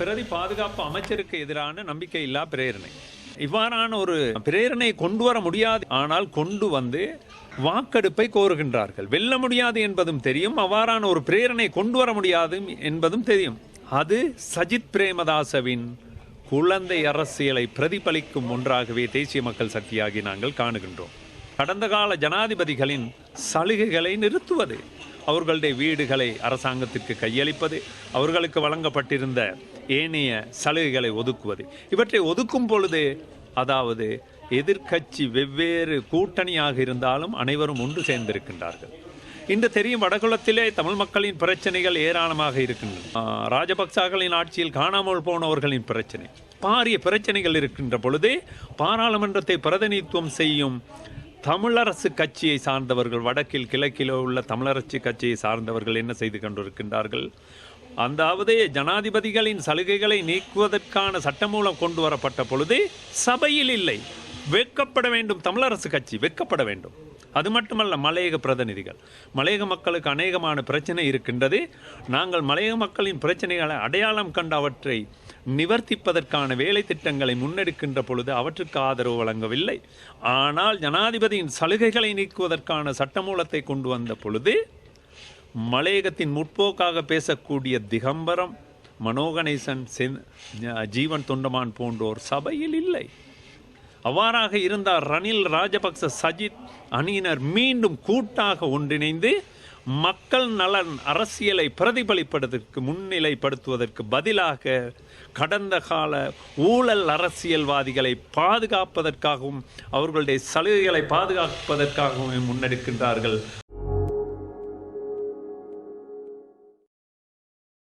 பிரதி பாதுகாப்பு அமைச்சருக்கு எதிரான நம்பிக்கையில்லா பிரேரணை. இவ்வாறான ஒரு பிரேரணை கொண்டு வர முடியாது. ஆனால் கொண்டு வந்து வாக்கெடுப்பை கோருகின்றார்கள். வெல்ல முடியாது என்பதும் தெரியும். அவ்வாறான ஒரு பிரேரணை கொண்டு வர முடியாது என்பதும் தெரியும். அது சஜித் பிரேமதாசவின் குழந்தை அரசியலை பிரதிபலிக்கும் ஒன்றாகவே தேசிய மக்கள் சக்தியாகி நாங்கள் காணுகின்றோம். கடந்த கால ஜனாதிபதிகளின் சலுகைகளை நிறுத்துவது அவர்களுடைய வீடுகளை அரசாங்கத்திற்கு கையளிப்பது அவர்களுக்கு வழங்கப்பட்டிருந்த ஏனைய சலுகைகளை ஒதுக்குவது. இவற்றை ஒதுக்கும் பொழுது அதாவது எதிர்க்கட்சி வெவ்வேறு கூட்டணியாக இருந்தாலும் அனைவரும் ஒன்று சேர்ந்திருக்கின்றார்கள். இன்று தெரியும் வடகுளத்திலே தமிழ் மக்களின் பிரச்சனைகள் ஏராளமாக இருக்கின்றன. ராஜபக்சாக்களின் ஆட்சியில் காணாமல் போனவர்களின் பிரச்சனை. பாரிய பிரச்சனைகள் இருக்கின்ற பொழுது பாராளுமன்றத்தை பிரதிநிதித்துவம் செய்யும் தமிழரசு கட்சியை சார்ந்தவர்கள் வடக்கில் கிழக்கில் உள்ள தமிழரசு கட்சியை சார்ந்தவர்கள் என்ன செய்து கொண்டிருக்கின்றார்கள்? அதாவது ஜனாதிபதிகளின் சலுகைகளை நீக்குவதற்கான சட்டமூலம் கொண்டு வரப்பட்ட பொழுது சபையில் இல்லை. வெட்கப்பட வேண்டும். தமிழரசு கட்சி வெட்கப்பட வேண்டும். அது மட்டுமல்ல மலையக பிரதிநிதிகள். மலையக மக்களுக்கு அநேகமான பிரச்சனை இருக்கின்றது. நாங்கள் மலையக மக்களின் பிரச்சனைகளை அடையாளம் கண்டு அவற்றை நிவர்த்திப்பதற்கான வேலை திட்டங்களை முன்னெடுக்கின்ற பொழுது அவற்றுக்கு ஆதரவு வழங்கவில்லை. ஆனால் ஜனாதிபதியின் சலுகைகளை நீக்குவதற்கான சட்டமூலத்தை கொண்டு வந்த பொழுது மலையகத்தின் முற்போக்காக பேசக்கூடிய திகம்பரம் மனோகணேசன் சென் ஜீவன் தொண்டமான் போன்றோர் சபையில் இல்லை. அவ்வாறாக இருந்தால் ரணில் ராஜபக்ச சஜித் அணியினர் மீண்டும் கூட்டாக ஒன்றிணைந்து மக்கள் நலன் அரசியலை பிரதிபலிப்பதற்கு முன்னிலைப்படுத்துவதற்கு பதிலாக கடந்த கால ஊழல் அரசியல்வாதிகளை பாதுகாப்பதற்காகவும் அவர்களுடைய சலுகைகளை பாதுகாப்பதற்காகவும் முன்னெடுக்கின்றார்கள்.